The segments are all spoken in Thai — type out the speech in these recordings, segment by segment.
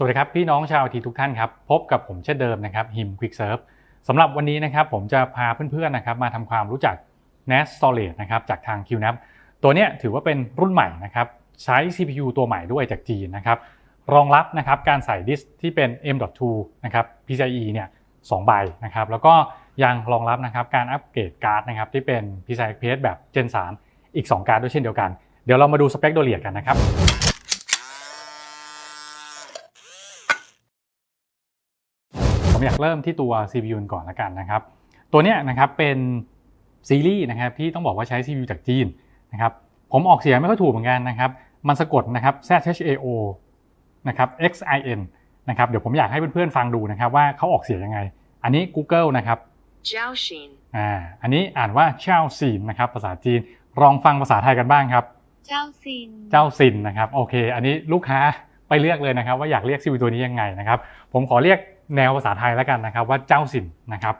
สวัสดีครับพี่น้องชาวทีทุกท่านครับพบกับผมเช่นเดิมนะครับฮิมควิกเซิร์ฟสำหรับวันนี้นะครับผมจะพาเพื่อนๆนะครับมาทำความรู้จัก NAS Storage นะครับจากทาง QNAP ตัวนี้ถือว่าเป็นรุ่นใหม่นะครับใช้ CPU ตัวใหม่ด้วยจากจีนนะครับรองรับนะครับการใส่ดิสก์ที่เป็น M.2 นะครับ PCIe เนี่ย2ใบนะครับแล้วก็ยังรองรับนะครับการอัปเกรดการ์ดนะครับที่เป็น PCI Express แบบ Gen 3 อีก 2 การ์ดด้วยเช่นเดียวกัน เดี๋ยวเรามาดูสเปคโดยละเอียดกันนะครับ ผม อยากเริ่มที่ตัว CPU ก่อนละกันนะครับ ตัวเนี้ยนะครับเป็นซีรีส์นะครับที่ต้องบอกว่าใช้ CPU จากจีนนะครับ ผมออกเสียงไม่ค่อยถูกเหมือนกันนะครับ มันสะกดนะครับ ZHAO นะครับ XIN นะครับเดี๋ยวผมอยากให้เพื่อนๆฟังดูนะครับว่าเขาออกเสียงยังไง อันนี้ Google นะครับเจ้าชินอ่าอันนี้อ่านว่าเช่าซีนนะครับภาษาจีนลองฟังภาษาไทยกันบ้างครับ เจ้าซินเจ้าซินนะครับโอเค อันนี้ลูกค้าไปเลือกเลยนะครับ ว่าอยากเรียก CPU ตัวนี้ยังไงนะครับ ผมขอเรียก แนวภาษาไทยแล้วกันนะครับว่าเจ้าซินนะครับ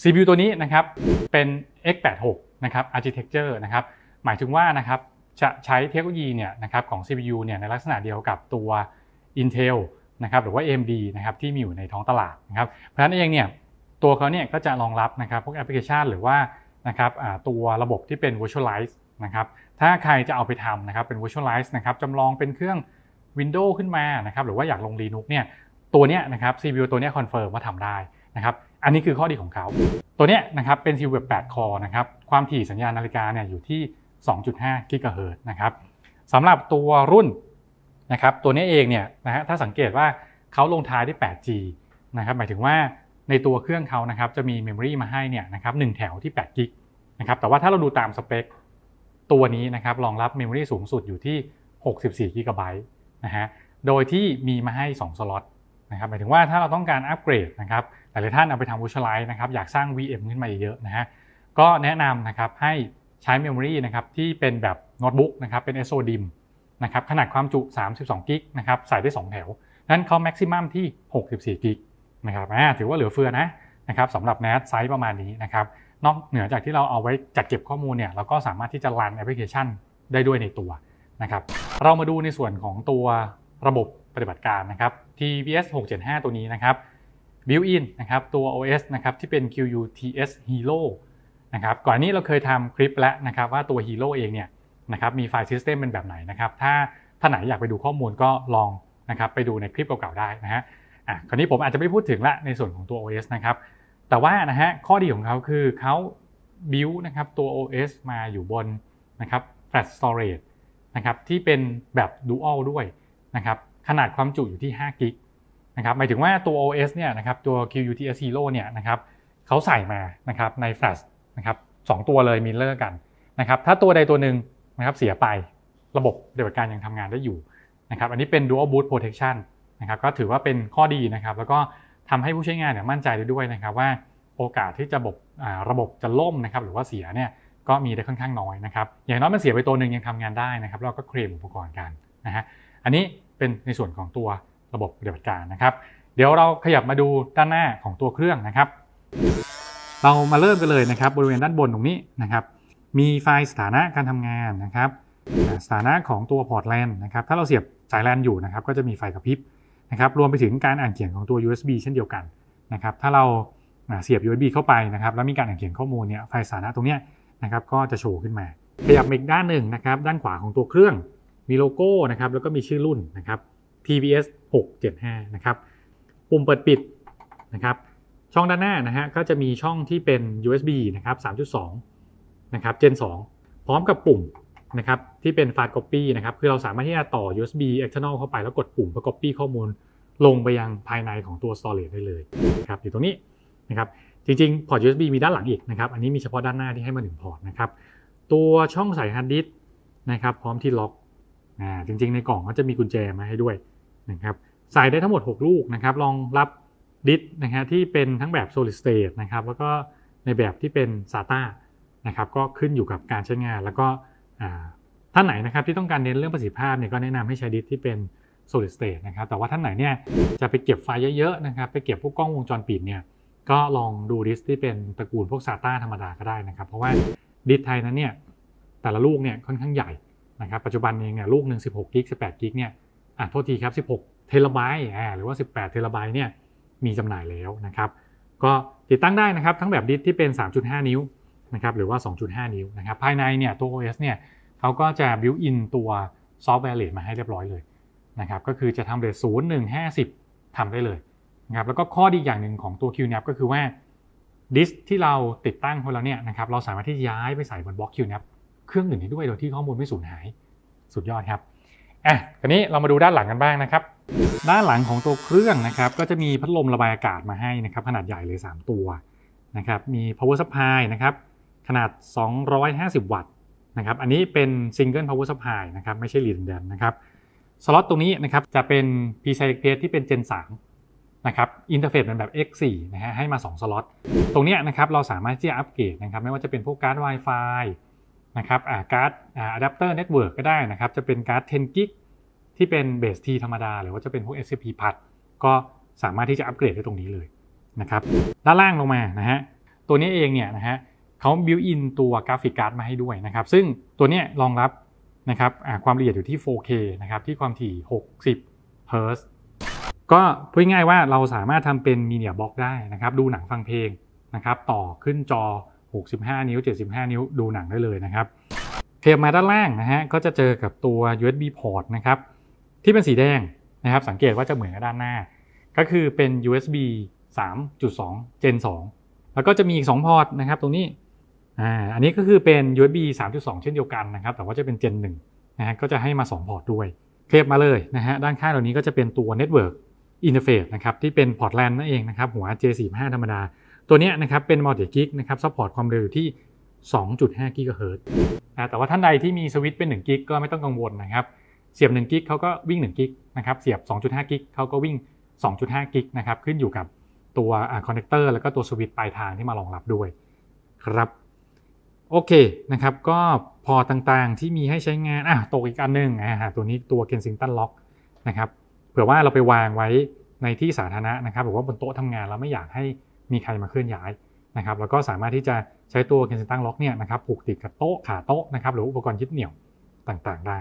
CPU ตัวนี้นะครับเป็น x86 นะครับ architecture นะครับหมายถึงว่านะครับจะใช้เทคโนโลยีเนี่ยนะครับของ CPU เนี่ยในลักษณะเดียวกับตัว Intel นะครับหรือว่า AMD นะครับที่มีอยู่ในท้องตลาดนะครับเพราะฉะนั้นเองเนี่ยตัวเขาเนี่ยก็จะรองรับนะครับพวกแอปพลิเคชันหรือว่านะครับตัวระบบที่เป็น virtualize นะครับถ้าใครจะเอาไปทำนะครับเป็น virtualize นะครับจำลองเป็นเครื่อง Windows ขึ้นมานะครับหรือว่าอยากลง Linux เนี่ย ตัวเนี้ยนะครับ CPU ตัวเนี้ยคอนเฟิร์มว่าทำได้นะครับอันนี้คือข้อดีของเขา ตัวเนี้ยนะครับเป็น CPU แบบ8คอนะครับความถี่สัญญาณนาฬิกาเนี่ยอยู่ที่ 2.5กิกะเฮิรตซ์นะครับสำหรับตัวรุ่นนะครับตัวนี้เองเนี่ยนะฮะถ้าสังเกตว่าเขาลงท้ายด้วย 8G นะครับหมายถึงว่าในตัวเครื่องเขานะครับจะมีเมมโมรีมาให้เนี่ยนะครับหแถวที่8กิกนะครับแต่ว่าถ้าเราดูตามสเปคตัวนี้นะครับรองรับเมมโมรีสูงสุดอยู่ที่ 64 g b นะฮะโดยที่มีมาให้ 2 สล็อต นะครับหมายถึงว่าถ้าเราต้องการอัปเกรดนะครับหลายท่านเอาไปทำ Virtualize นะครับอยากสร้าง VM ขึ้นมาเยอะๆนะฮะก็แนะนำนะครับให้ใช้เมมโมรีนะครับที่เป็นแบบโน้ตบุ๊กนะครับเป็น SODIMM นะครับขนาดความจุ 32 กิกนะครับใส่ได้ 2 แถว นั้นเขาแม็กซิมัมที่ 64 กิกนะครับอ่าถือว่าเหลือเฟือนะนะครับสำหรับ NAS ไซส์ประมาณนี้นะครับนอกเหนือจากที่เราเอาไว้จัดเก็บข้อมูลเนี่ยเราก็สามารถที่จะรันแอปพลิเคชันได้ด้วยในตัวนะครับเรามาดูในส่วนของตัว ระบบปฏิบัติการนะครับ TVS 675 ตัวนี้นะครับ built-in นะครับตัว OS นะครับที่เป็น QUTS Hero นะครับก่อนนี้เราเคยทำคลิปแล้วนะครับว่าตัว Hero เองเนี่ยนะครับมีไฟล์ System เป็นแบบไหนนะครับถ้าถ้านไหนอยากไปดูข้อมูลก็ลองนะครับไปดูในคลิปเก่าๆได้นะฮะอะคราวนี้ผมอาจจะไม่พูดถึงละในส่วนของตัว OS นะครับแต่ว่านะฮะข้อดีของเขาคือเขาบิวนะครับตัว OS มาอยู่บนนะครับ flash storage นะครับที่เป็นแบบ dual ด้วย นะครับขนาดความจุอยู่ที่5กิกนะครับหมายถึงว่าตัว OS เนี่ยนะครับตัว QUTS Hero เนี่ยนะครับเขาใส่มานะครับใน flash นะครับสองตัวเลยมิลเลอร์กันนะครับถ้าตัวใดตัวหนึ่งนะครับเสียไประบบปฏิบัติการยังทำงานได้อยู่นะครับอันนี้เป็น dual boot protection นะครับก็ถือว่าเป็นข้อดีนะครับแล้วก็ทำให้ผู้ใช้งานเนี่ยมั่นใจได้ด้วยนะครับว่าโอกาสที่จะบบระบบจะล่มนะครับหรือว่าเสียเนี่ยก็มีได้ค่อนข้างน้อยนะครับอย่างน้อยมันเสียไปตัวหนึ่งยังทำงานได้นะครับเราก็เคลมอุปกรณ์กันนะฮะอันนี้ เป็นในส่วนของตัวระบบปฏิบัติการนะครับ เดี๋ยวเราขยับมาดูด้านหน้าของตัวเครื่องนะครับ เรามาเริ่มกันเลยนะครับ บริเวณด้านบนตรงนี้นะครับ มีไฟล์สถานะการทำงานนะครับ สถานะของตัวพอร์ตแลนนะครับ ถ้าเราเสียบสายแลนอยู่นะครับ ก็จะมีไฟกระพริบนะครับ รวมไปถึงการอ่านเขียนของตัว USB เช่นเดียวกันนะครับ ถ้าเราเสียบ USB เข้าไปนะครับ แล้วมีการอ่านเขียนข้อมูลเนี่ยไฟล์สถานะตรงนี้นะครับก็จะโชว์ขึ้นมาขยับอีกด้านหนึ่งนะครับ ด้านขวาของตัวเครื่อง มีโลโก้นะครับแล้วก็มีชื่อรุ่นนะครับ TVS 675นะครับปุ่มเปิดปิดนะครับช่องด้านหน้านะฮะก็จะมีช่องที่เป็น USB นะครับ3.2นะครับ Gen 2 พร้อมกับปุ่มนะครับที่เป็นไฟล์ Copy นะครับคือเราสามารถที่จะต่อ USB external เข้าไปแล้วกดปุ่มเพื่อ Copy ข้อมูลลงไปยังภายในของตัว storage ได้เลยนะครับอยู่ตรงนี้นะครับจริงๆ พอร์ต USB มีด้านหลังอีกนะครับ อันนี้มีเฉพาะด้านหน้าที่ให้มาหนึ่งพอร์ตนะครับ ตัวช่องใส่ฮาร์ดดิสก์นะครับ พร้อมที่ล็อก อ่าจริงๆในกล่องก็จะมีกุญแจมาให้ด้วยนะครับใส่ได้ทั้งหมด 6 ลูกนะครับรองรับดิสนะฮะที่เป็นทั้งแบบ solid state นะครับแล้วก็ในแบบที่เป็น SATA นะครับก็ขึ้นอยู่กับการใช้งาน แล้วก็ท่านไหนนะครับที่ต้องการเน้นเรื่องประสิทธิภาพเนี่ยก็แนะนำให้ใช้ดิสที่เป็น solid state นะครับแต่ว่าท่านไหนเนี่ยจะไปเก็บไฟล์เยอะๆนะครับไปเก็บพวกกล้องวงจรปิดเนี่ยก็ลองดูดิสที่เป็นตระกูลพวก SATA ธรรมดาก็ได้นะครับ เพราะว่าดิสไทยนั้นเนี่ยแต่ละลูกเนี่ยค่อนข้างใหญ่ นะครับปัจจุบันเองเนี่ยลูกหนึ่ง16กิก18กิกเนี่ยอะโทษทีครับ 16 เทราไบต์อ่าหรือว่า 18 เทราไบต์เนี่ยมีจำหน่ายแล้วนะครับก็ติดตั้งได้นะครับทั้งแบบดิสที่เป็น 3.5 นิ้วนะครับหรือว่า 2.5 นิ้วนะครับภายในเนี่ยตัว OS เนี่ยเขาก็จะ built in ตัวซอฟต์แวร์เลทมาให้เรียบร้อยเลยนะครับก็คือจะทำเรท0 1 50ทำได้เลยนะครับแล้วก็ข้อดีอย่างหนึ่งของตัว QNAP ก็คือว่าดิสที่เราติดตั้งของเราเนี่ยนะครับเราสามารถที่ย้ายไปใส่บนบล็อก QNAP เครื่องอื่นได้ด้วยโดยที่ข้อมูลไม่สูญหาย สุดยอดครับอะทีนี้เรามาดูด้านหลังกันบ้างนะครับ ด้านหลังของตัวเครื่องนะครับ ก็จะมีพัดลมระบายอากาศมาให้นะครับ ขนาดใหญ่เลย 3 ตัวนะครับ มี power supply นะครับ ขนาด 250 วัตต์นะครับ อันนี้เป็น single power supply นะครับ ไม่ใช่ redundant นะครับ สล็อตตรงนี้นะครับ จะเป็น PCIe ที่เป็น Gen 3นะครับ อินเทอร์เฟซเป็นแบบ X4 นะฮะ ให้มา 2 สล็อต ตรงนี้นะครับ เราสามารถที่จะอัปเกรดนะครับ ไม่ว่าจะเป็นพวกการ์ด Wi-Fi นะครับอ่าการ์ดอ่าอะแดปเตอร์เน็ตเวิร์กก็ได้นะครับ จะเป็นการ์ด10กิกที่เป็นเบสทีธรรมดา หรือว่าจะเป็นพวก SCP พัดก็สามารถที่จะอัปเกรดได้ตรงนี้เลยนะครับ ด้านล่างลงมานะฮะ ตัวนี้เองเนี่ยนะฮะเขาบิวอินตัวกราฟิกการ์ดมาให้ด้วยนะครับ ซึ่งตัวนี้รองรับนะครับความละเอียดอยู่ที่ 4K นะครับ ที่ความถี่ 60 Hz ก็พูดง่ายๆว่าเราสามารถทำเป็นมีเดียบล็อกได้นะครับ ดูหนังฟังเพลงนะครับ ต่อขึ้นจอ 65 นิ้ว 75 นิ้วดูหนังได้เลยนะครับเทียบมาด้านล่างนะฮะก็จะเจอกับตัว USB port นะครับที่เป็นสีแดงนะครับสังเกตว่าจะเหมือนกับด้านหน้า ก็คือเป็น USB 3.2 Gen 2 แล้วก็จะมีอีก 2 พอร์ตนะครับตรงนี้อ่าอันนี้ก็คือเป็น USB 3.2 เช่นเดียวกันนะครับแต่ว่าจะเป็น Gen 1นะฮะก็จะให้มา 2 พอร์ตด้วยเคลียบมาเลยนะฮะด้านข้างเหล่านี้ก็จะเป็นตัว Network Interface นะครับที่เป็นพอร์ต LAN นั่นเองนะครับหัว J45 ธรรมดา ตัวนี้นะครับเป็น Multi Gig นะครับซัพพอร์ตความเร็วอยู่ที่ 2.5 GHz นะแต่ว่าท่านใดที่มีสวิตช์เป็น1กิกก็ไม่ต้องกังวลนะครับเสียบ1กิกเขาก็วิ่ง1กิกนะครับเสียบ 2.5กิกเขาก็วิ่ง 2.5กิกนะครับขึ้นอยู่กับตัวคอนเนคเตอร์แล้วก็ตัวสวิตช์ปลายทางที่มารองรับด้วยครับโอเคนะครับก็พอต่างๆที่มีให้ใช้งานอะตกอีกอันหนึงอ่าตัวนี้ตัว Kensington Lock นะครับเผื่อว่าเราไปวางไว้ในที่สาธารณะนะครับหรือว่าบนโต๊ะทำงานเราไม่อยากให้ มีใครมาเคลื่อนย้ายนะครับแล้วก็สามารถที่จะใช้ตัว Kensington Lock เนี่ยนะครับผูกติดกับโต๊ะขาโต๊ะนะครับหรืออุปกรณ์ยึดเหนี่ยวต่างๆ ได้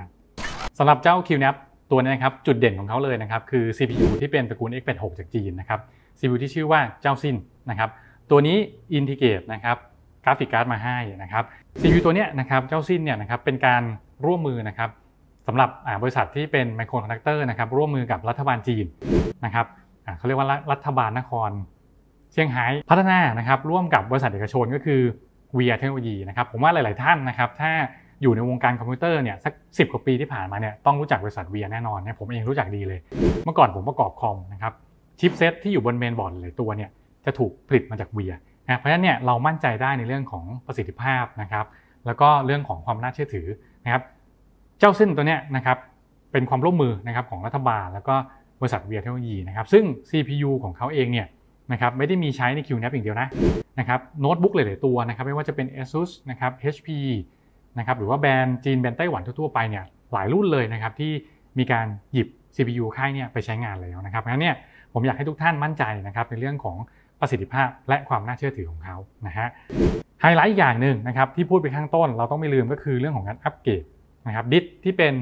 สำหรับเจ้า QNAP ตัวนี้นะครับจุดเด่นของเขาเลยนะครับคือ CPU ที่เป็นตระกูล x86 จากจีนนะครับ CPU ที่ชื่อว่าเจ้าซินนะครับตัวนี้อินทิเกรตนะครับกราฟิกการ์ดมาให้นะครับ CPU ตัวนี้นะครับเจ้าซินเนี่ยนะครับเป็นการร่วมมือนะครับสำหรับบริษัทที่เป็นไมโครคอนดักเตอร์นะครับร่วมมือกับรัฐบาลจีนนะครับเขาเรียกว่ารัฐบาลนคร เชียงไฮ้พัฒนานะครับร่วมกับบริษัทเอกชนก็คือ VR เทคโนโลยีนะครับผมว่าหลาย ๆ ท่านนะครับถ้าอยู่ในวงการคอมพิวเตอร์เนี่ยสัก10กว่าปีที่ผ่านมาเนี่ยต้องรู้จักบริษัท VR แน่นอนเนี่ยผมเองรู้จักดีเลย เมื่อก่อนผมประกอบคอมนะครับชิปเซตที่อยู่บนเมนบอร์ดหลายตัวเนี่ยจะถูกผลิตมาจาก VR นะเพราะฉะนั้นเนี่ยเรามั่นใจได้ในเรื่องของประสิทธิภาพนะครับแล้วก็เรื่องของความน่าเชื่อถือนะครับเจ้าเส้นตัวเนี้ยนะครับเป็นความร่วมมือนะครับของรัฐบาล แล้วก็บริษัท VR เทคโนโลยีนะครับซึ่ง CPU ของเขาเองเนี่ย นะครับไม่ได้มีใช้ใน QNAP อย่างเดียวนะนะครับโน้ตบุ๊กหลาย ๆ ตัวนะครับไม่ว่าจะเป็น ASUS นะครับ HP นะครับหรือว่าแบรนด์จีนแบรนด์ไต้หวันทั่ว ๆ ไปเนี่ยหลายรุ่นเลยนะครับที่มีการหยิบ CPU ค่ายเนี่ยไปใช้งานแล้วนะครับงั้นเนี่ยผมอยากให้ทุกท่านมั่นใจนะครับในเรื่องของประสิทธิภาพและความน่าเชื่อถือของเขานะฮะไฮไลท์อีกอย่างหนึ่งนะครับที่พูดไปข้างต้นเราต้องไม่ลืมก็คือเรื่องของการอัปเกรดนะครับดิสที่เป็น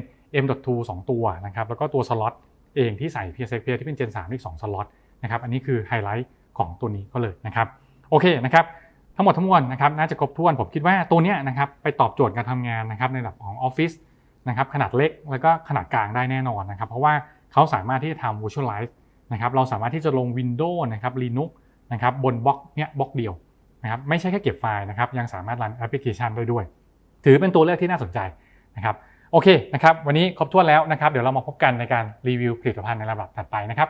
M.2 2 ตัวนะครับแล้วก็ตัวสล็อตเองที่ใส่ PSP ที่เป็น Gen 3อีก2สล็อต นะครับ อันนี้คือไฮไลท์ของตัวนี้ก็เลยนะครับ โอเคนะครับ ทั้งหมดทั้งมวลนะครับน่าจะครบถ้วนผมคิดว่าตัวเนี้ยนะครับไปตอบโจทย์การทำงานนะครับในระดับของออฟฟิศนะครับขนาดเล็กแล้วก็ขนาดกลางได้แน่นอนนะครับ เพราะว่าเขาสามารถที่จะทำ Visualize นะครับเราสามารถที่จะลง Windows นะครับ Linux นะครับบนบล็อกเนี้ยบล็อกเดียวนะครับไม่ใช่แค่เก็บไฟล์นะครับยังสามารถรันแอปพลิเคชันได้ด้วย ถือเป็นตัวเลือกที่น่าสนใจนะครับโอเคนะครับวันนี้ครบถ้วนแล้วนะครับ เดี๋ยวเรามาพบกันในการรีวิวผลิตภัณฑ์ในลำดับถัดไปนะครับ